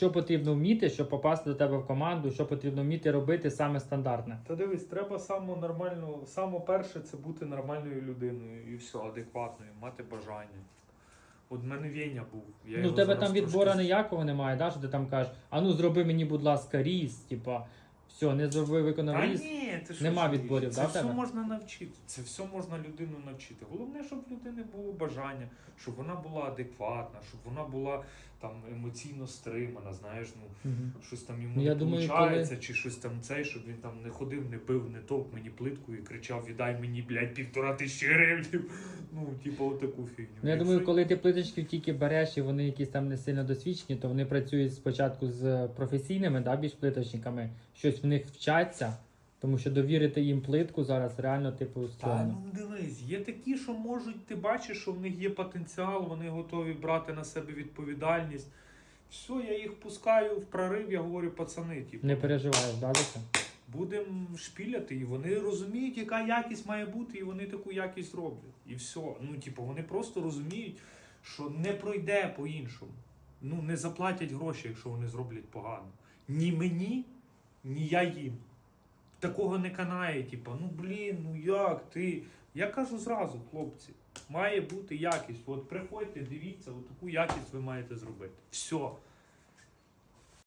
що потрібно вміти, щоб попасти до тебе в команду, що потрібно вміти робити саме стандартне. Та дивись, треба само нормально, само перше це бути нормальною людиною і все, адекватною, мати бажання. От в мене Веня був. Я ну, його тебе зараз там відбора трошки- ніякого немає, да? що ти там кажеш, а ну зроби мені, будь ласка, різ, типа, все, не зробив, виконав Та різ. ні, ти що Нема ж, відборів, це да, в все тебе? можна навчити. Це все можна людину навчити. Головне, щоб в людини було бажання, щоб вона була адекватна, щоб вона була там емоційно стримана, знаєш, ну Мгм. щось там йому Ну, я не думаю, виходить, чи щось там цей, щоб він там не ходив, не бив, не товк мені плитку і кричав: віддай мені, блядь, півтора тисячі гривень. Ну, типу, отаку фігню. Ну, я Якщо- думаю, коли ти плиточків тільки береш і вони якісь там не сильно досвідчені, то вони працюють спочатку з професійними, да, більш плиточниками, щось в них вчаться, тому що довірити їм плитку зараз реально, типу, Та ну дивись, є такі, що можуть, ти бачиш, що в них є потенціал, вони готові брати на себе відповідальність. Все, я їх пускаю в прорив, я говорю, пацани, типу, Не переживаєш, да, за це? будемо шпіляти, і вони розуміють, яка якість має бути, і вони таку якість роблять. І все. Ну, типу, вони просто розуміють, що не пройде по-іншому. Ну, не заплатять гроші, якщо вони зроблять погано. Ні мені, ні я їм. Такого не канає, типу, ну блін, ну як ти. Я кажу зразу, хлопці, має бути якість. От приходьте, дивіться, от таку якість ви маєте зробити. Все.